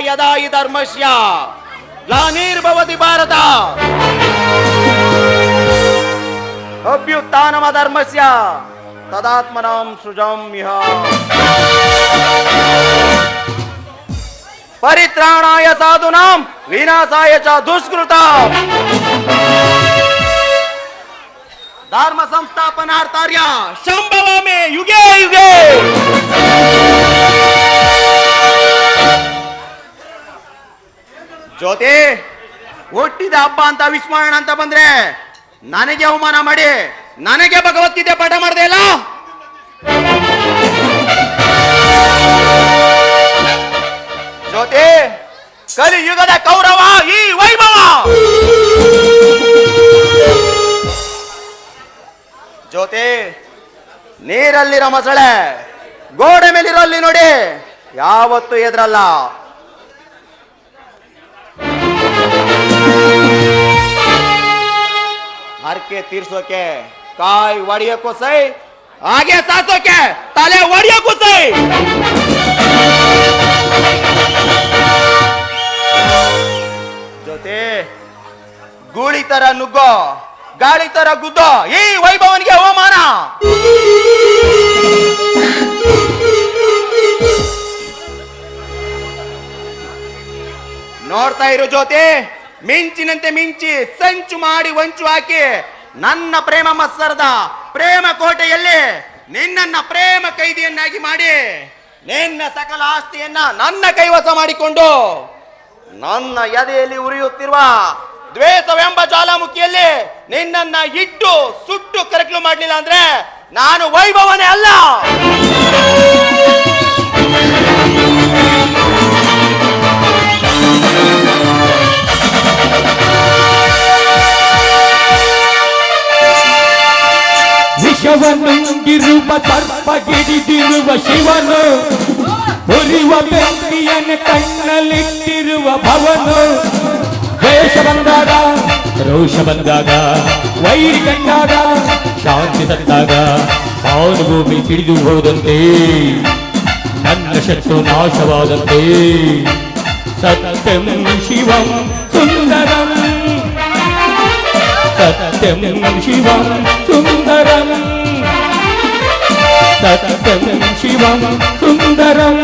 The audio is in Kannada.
यदा हि धर्मस्य ग्लानिर्भवति भारत। अभ्युत्थानमधर्मस्य। तदात्मनां सृजम्य परित्राणाय साधुना विनाशा च दुष्कृता धर्म संस्थापनार्थार्य शंभवामे युगे युगे। ಜ್ಯೋತಿ, ಹುಟ್ಟಿದ ಹಬ್ಬ ಅಂತ ವಿಸ್ಮರಣ ಅಂತ ಬಂದ್ರೆ ನನಗೆ ಅವಮಾನ ಮಾಡಿ, ನನಗೆ ಭಗವದ್ಗೀತೆ ಪಾಠ ಮಾಡ್ದೆ ಇಲ್ಲ. ಜ್ಯೋತಿ, ಕಲಿಯುಗದ ಕೌರವ ಈ ವೈಭವ. ಜ್ಯೋತಿ, ನೀರಲ್ಲಿರೋ ಮೊಸಳೆ ಗೋಡೆ ಮೇಲಿರೋ ಅಲ್ಲಿ ನೋಡಿ, ಯಾವತ್ತು ಎದ್ರಲ್ಲ ಹರಕೆ ತೀರ್ಸೋಕೆ ಕಾಯಿ ಒಡೆಯೋಕ್ಕೂ ಸೈ, ಹಾಗೆ ಸಾಸೋಕೆ ತಲೆ ಒಡೆಯೋಕ್ಕೂ ಸೈ. ಜೊತೆ ಗೂಳಿ ತರ ನುಗ್ಗೋ, ಗಾಳಿ ತರ ಗುದ್ದೋ, ಈ ವೈಭವನಿಗೆ ಅವಮಾನ. ನೋಡ್ತಾ ಇರು ಜ್ಯೋತಿ ಮಿಂಚಿನಂತೆ ಮಿಂಚಿ ಸಂಚು ಮಾಡಿ ವಂಚು ಹಾಕಿ ನನ್ನ ಪ್ರೇಮ ಮತ್ಸರದ ಪ್ರೇಮ ಕೋಟೆಯಲ್ಲಿ ನಿನ್ನನ್ನ ಪ್ರೇಮ ಕೈದಿಯನ್ನಾಗಿ ಮಾಡಿ ನಿನ್ನ ಸಕಲ ಆಸ್ತಿಯನ್ನ ನನ್ನ ಕೈವಸ ಮಾಡಿಕೊಂಡು ನನ್ನ ಎದೆಯಲ್ಲಿ ಉರಿಯುತ್ತಿರುವ ದ್ವೇಷವೆಂಬ ಜ್ವಾಲಾಮುಖಿಯಲ್ಲಿ ನಿನ್ನನ್ನ ಇಟ್ಟು ಸುಟ್ಟು ಕರಕಲು ಮಾಡಲಿಲ್ಲ ಅಂದ್ರೆ ನಾನು ವೈಭವನೇ ಅಲ್ಲ. ವಿಷವನ್ನುಂಗಿರುವ ಸರ್ಪಗಿಡಿದಿರುವ ಶಿವನು ಉರಿವ ಬೆಂಕಿಯನ್ನು ಕಣ್ಣಲ್ಲಿಟ್ಟಿರುವ ಭವನು. ದ್ವೇಷ ಬಂದಾಗ, ರೋಷ ಬಂದಾಗ, ವೈರಿ ಕಂಡಾಗ, ಶಾಂತಿ ತಂದಾಗ ಅವನು ಭೂಮಿ ಸಿಡಿದು ಹೋದಂತೆ, ನನ್ನ ಶತ್ರು ನಾಶವಾದಂತೆ. ಸತ್ಯಂ ಶಿವಂ ಸುಂದರಂ, ಸತ್ಯಂ ಶಿವಂ ಸುಂದರ. సత్యం శివం సుందరం